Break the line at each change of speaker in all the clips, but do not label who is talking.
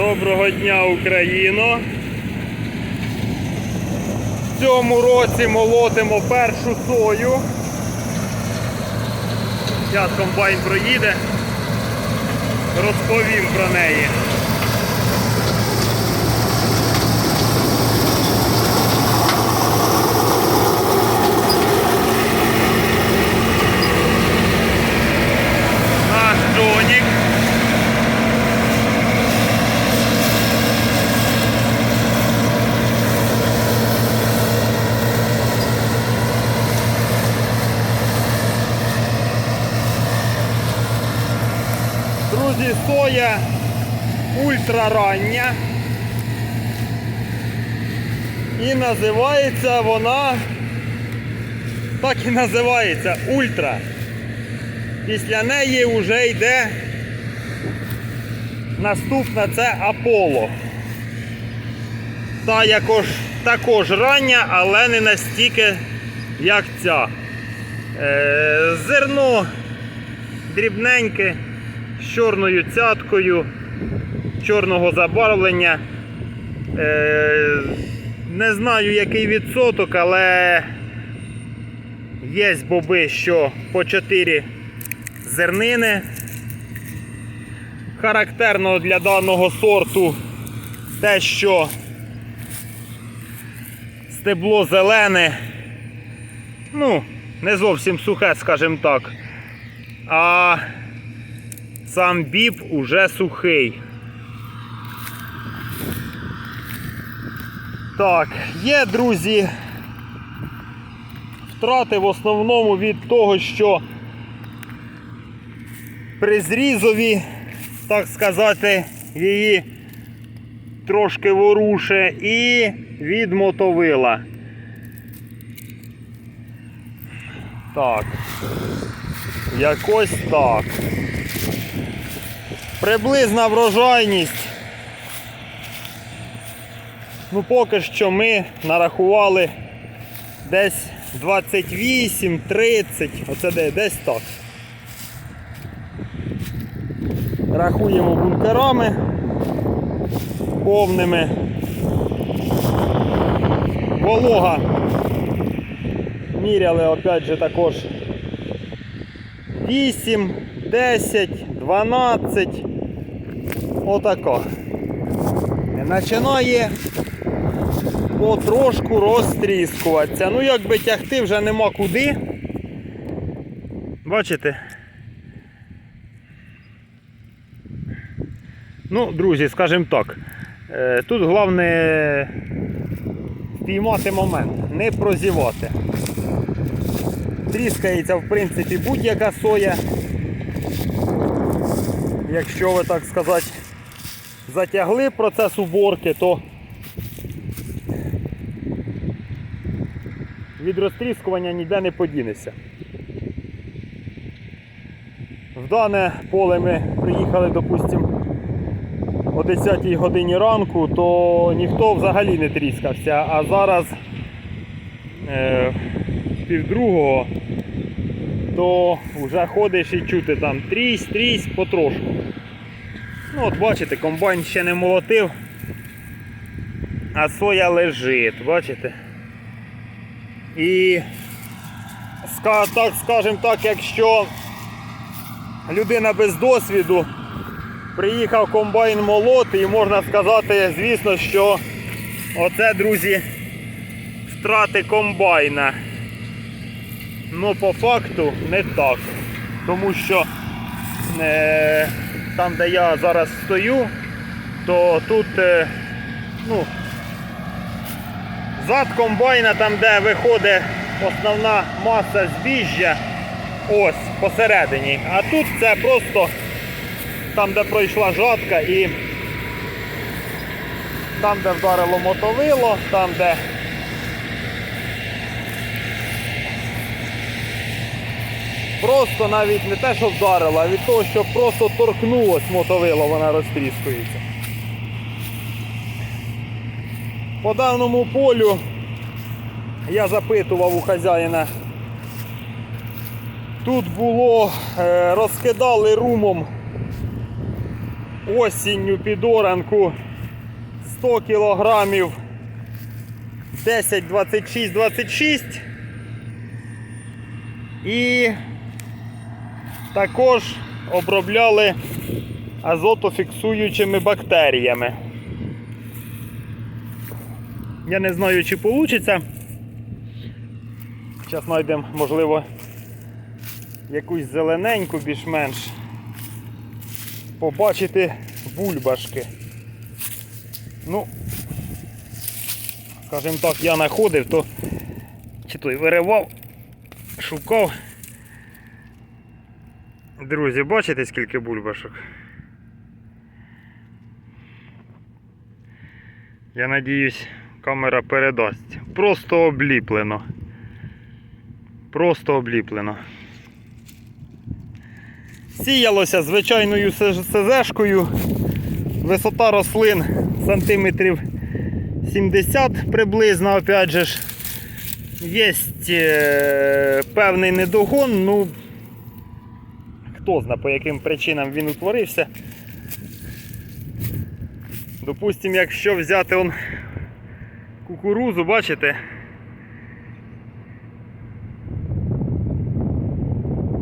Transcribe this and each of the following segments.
Доброго дня, Україно! В цьому році молотимо першу сою. Зараз комбайн проїде, розповім про неї. Друзі, соя ультрарання. І називається вона, так і називається ультра. Після неї вже йде наступна це Аполло. Та якож, також рання, але не настільки, як ця. Е, зерно дрібненьке, з чорною цяткою, чорного забарвлення. Е, не знаю який відсоток, але є боби, що по 4 зернини. Характерно для даного сорту те, що стебло зелене, ну, не зовсім сухе, скажімо так. А сам біб уже сухий. Так, є, друзі, втрати в основному від того, що при зрізові, так сказати, її трошки воруше і від мотовила. Так. Якось так. Приблизна врожайність. Ну, поки що ми нарахували десь 28-30, оце десь так. Рахуємо бункерами повними. Волога. Міряли опять же також 8, 10, 12. Отако. Починає потрошку розтріскуватися. Ну, якби тягти вже нема куди. Бачите? Ну, друзі, скажімо так. е, Тут головне спіймати момент, не прозівати. Тріскається, в принципі, будь-яка соя. Якщо ви так сказати затягли процес уборки, то від розтріскування ніде не подінеться. В дане поле ми приїхали, допустимо, о 10 годині ранку, то ніхто взагалі не тріскався, а зараз е, півдругого, то вже ходиш і чути там трісь, трісь потрошку. Ну от бачите, комбайн ще не молотив, а соя лежить, бачите? І так скажемо так, якщо людина без досвіду приїхав комбайн молоти і можна сказати, звісно, що оце, друзі, втрати комбайна. Ну, по факту не так. Тому що е, там, де я зараз стою, то тут е, ну, зад комбайна, там, де виходить основна маса збіжжя, ось посередині. А тут це просто там, де пройшла жатка і там, де вдарило мотовило, там, де просто навіть не те, що вдарило, а від того, що просто торкнулось мотовило, вона розтріскується. По даному полю я запитував у хазяїна. Тут було, е, розкидали румом осінню під оранку 100 кілограмів 10, 26, 26. І також обробляли азотофіксуючими бактеріями. Я не знаю, чи вийде. Зараз знайдемо, можливо, якусь зелененьку більш-менш. Побачити бульбашки. Ну, скажімо так, я знаходив, то чи той виривав, шукав. Друзі, бачите скільки бульбашок? Я надіюсь, камера передасть. Просто обліплено. Просто обліплено. Сіялося звичайною СЗшкою. Висота рослин сантиметрів 70 приблизно, опять же ж. Є е, певний недогон, ну хто знає по яким причинам він утворився. Допустим, якщо взяти он кукурузу, бачите?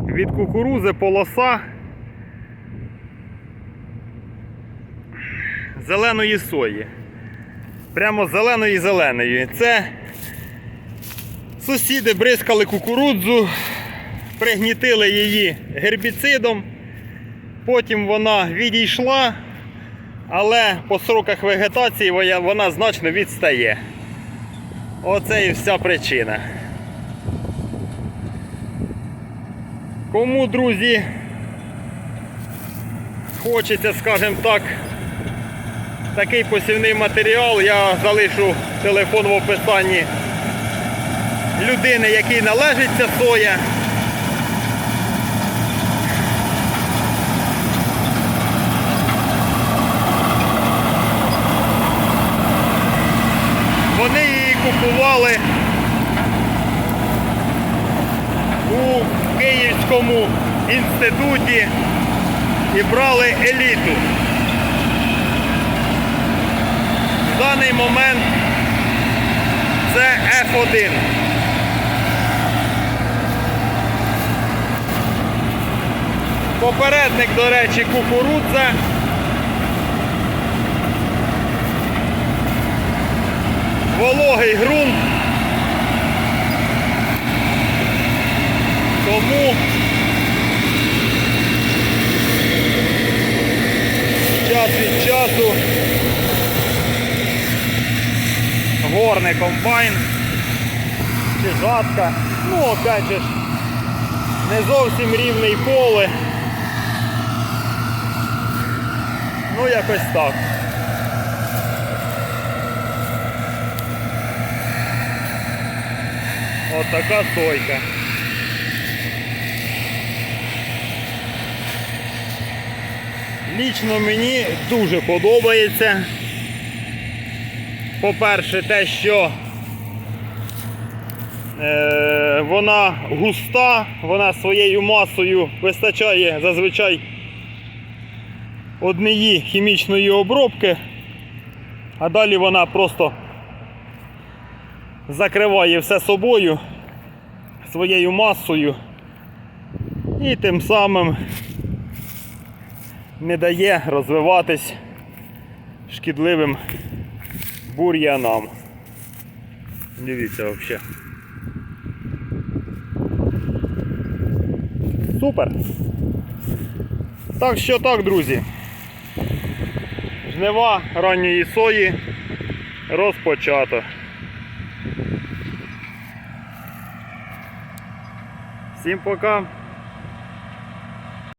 Від кукурузи полоса зеленої сої. Прямо зеленої зеленої. Це сусіди бризкали кукурудзу, пригнітили її гербіцидом, потім вона відійшла, але по сроках вегетації вона- значно відстає. Оце і вся причина. Кому, друзі, хочеться, скажімо так, такий посівний матеріал, я залишу телефон в описанні людини, якій належить ця соя. Її у Київському інституті і брали еліту. В даний момент це F1. Попередник, до речі, кукурудза. Вологий ґрунт. Тому час від часу горний комбайн чи жатка. Ну, опять же не зовсім рівний поле. Ну, якось так. От така сойка. Лічно мені дуже подобається. По-перше, те, що е, вона густа, вона своєю масою вистачає зазвичай однієї хімічної обробки, а далі вона просто закриває все собою своєю масою і тим самим не дає розвиватись шкідливим бур'янам. Дивіться взагалі. Супер. Так що так, друзі. Жнива ранньої сої розпочато. Всім пока.